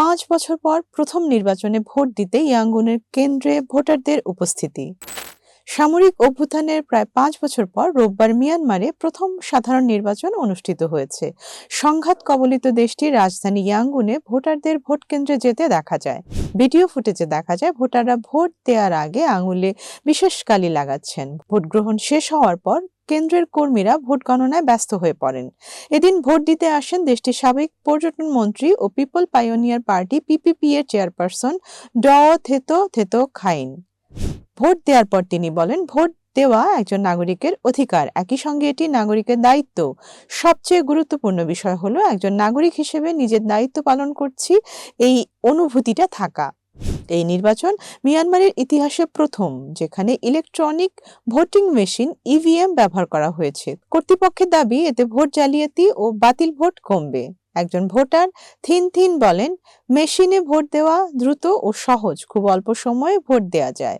পাঁচ বছর পর প্রথম নির্বাচনে ভোট দিতে ইয়াঙ্গুনের কেন্দ্রে ভোটারদের উপস্থিতি। সামরিক অভ্যুত্থানের প্রায় পাঁচ বছর পর রোববার মিয়ানমারে প্রথম সাধারণ নির্বাচন অনুষ্ঠিত হয়েছে। সংঘাত কবলিত দেশটির রাজধানী ইয়াঙ্গুনে ভোটারদের ভোট কেন্দ্রে যেতে দেখা যায়। ভিডিও ফুটেজে দেখা যায়, ভোটাররা ভোট দেওয়ার আগে আঙুলে বিশেষ কালি লাগাচ্ছেন। ভোট গ্রহণ শেষ হওয়ার পর কেন্দ্রের কর্মীরা ভোট গণনায় ব্যস্ত হয়ে পড়েন। এদিন ভোট দিতে আসেন দেশটির সাবেক পর্যটন মন্ত্রী ও পিপল পাইওনিয়ার পার্টি পিপিপি এর চেয়ারপারসন ড থেতো থেতো খাইন। ভোট দেওয়ার পর তিনি বলেন, ভোট দেওয়া একজন নাগরিকের অধিকার। একই সঙ্গে এটি নাগরিকের দায়িত্ব। সবচেয়ে গুরুত্বপূর্ণ বিষয় হলো একজন নাগরিক হিসেবে নিজের দায়িত্ব পালন করছি, এই অনুভূতিটা থাকা। এই নির্বাচন মিয়ানমারের ইতিহাসে প্রথম, যেখানে ইলেকট্রনিক ভোটিং মেশিন ইভিএম ব্যবহার করা হয়েছে। কর্তৃপক্ষের দাবি, এতে ভোট জালিয়াতি ও বাতিল ভোট কমবে। একজন ভোটার থিন থিন বলেন, মেশিনে ভোট দেওয়া দ্রুত ও সহজ, খুব অল্প সময়ে ভোট দেওয়া যায়।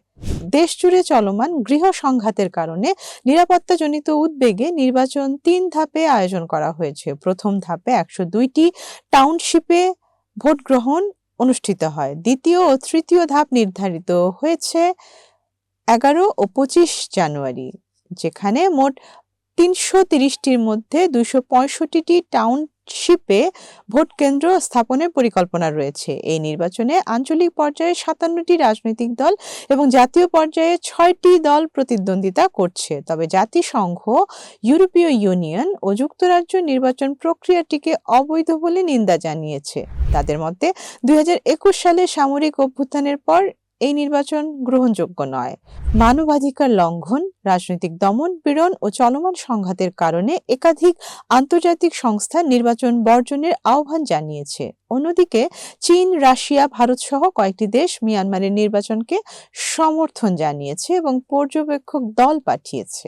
দেশ জুড়ে চলমান গৃহ সংঘাতের কারণে নিরাপত্তাজনিত উদ্বেগে নির্বাচন তিন ধাপে আয়োজন করা হয়েছে। প্রথম ধাপে একশো দুইটি টাউনশিপে ভোট গ্রহণ অনুষ্ঠিত হয়। দ্বিতীয় ও তৃতীয় ধাপ নির্ধারিত হয়েছে এগারো ও পঁচিশ জানুয়ারি যেখানে মোট তিনশো তিরিশটির মধ্যে দুইশো পঁয়ষট্টিটি টাউনশিপে ভোট কেন্দ্র স্থাপনের পরিকল্পনা রয়েছে। এই নির্বাচনে আঞ্চলিক পর্যায়ে সাতান্নটি রাজনৈতিক দল এবং জাতীয় পর্যায়ে ছয়টি দল প্রতিদ্বন্দ্বিতা করছে। তবে জাতিসংঘ, ইউরোপীয় ইউনিয়ন ও যুক্তরাজ্য নির্বাচন প্রক্রিয়াটিকে অবৈধ বলে নিন্দা জানিয়েছে। তাদের মতে, দুই হাজার একুশ সালে সামরিক অভ্যুত্থানের পর এই নির্বাচন গ্রহণযোগ্য নয়। মানবাধিকার লঙ্ঘন, রাজনৈতিক দমন, পীড়ন ও চলমান সংঘাতের কারণে একাধিক আন্তর্জাতিক সংস্থা নির্বাচন বর্জনের আহ্বান জানিয়েছে। অন্যদিকে, চীন, রাশিয়া ভারত সহ কয়েকটি দেশ মিয়ানমারের নির্বাচনকে সমর্থন জানিয়েছে এবং পর্যবেক্ষক দল পাঠিয়েছে।